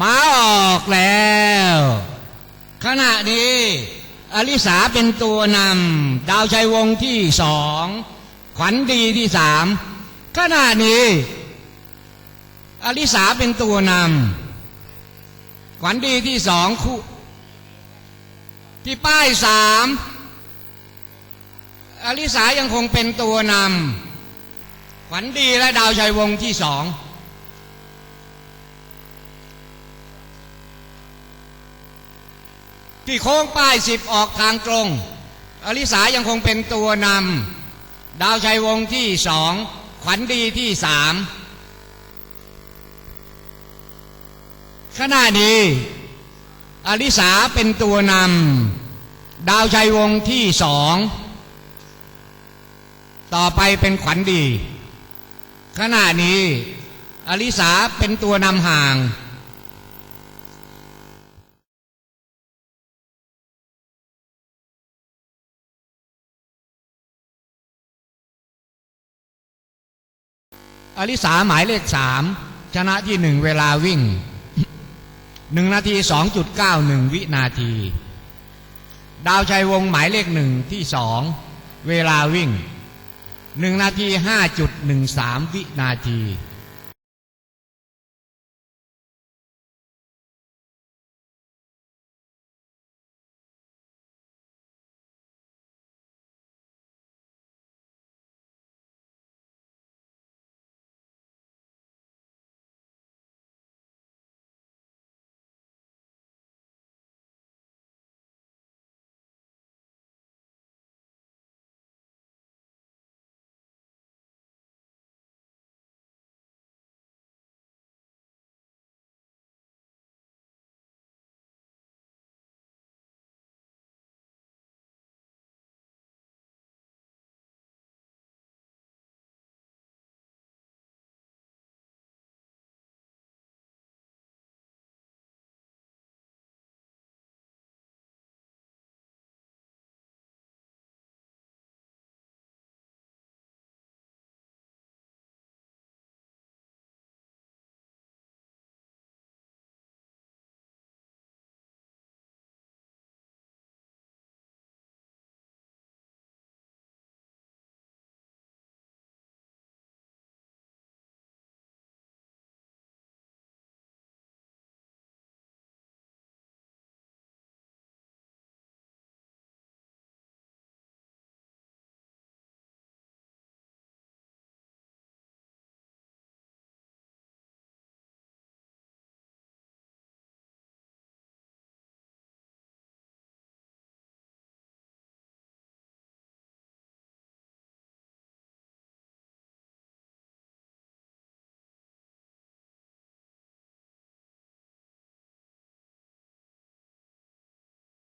มาออกแล้ว ขณะนี้อลิสาเป็นตัวนำดาวชัยวงที่สองขวัญดีที่สามขณะนี้อลิสาเป็นตัวนำขวัญดีที่สองคู่ที่ป้ายสามอลิสายังคงเป็นตัวนำขวัญดีและดาวชัยวงที่สอง ที่โค้งป้ายสิบออกทางตรง อลิสายังคงเป็นตัวนำดาวชัยวงที่สองขวัญดีที่สามขณะนี้อลิสาเป็นตัวนำดาวชัยวงที่สองต่อไปเป็นขวัญดี ขณะนี้อลิสาเป็นตัวนำห่าง อลิสาหมายเลขสามชนะที่หนึ่งเวลาวิ่งหนึ่งนาทีสองจุดเก้าหนึ่งวินาที ดาวชัยวงหมายเลขหนึ่งที่สองเวลาวิ่งหนึ่งนาทีห้าจุดหนึ่งสามวินาที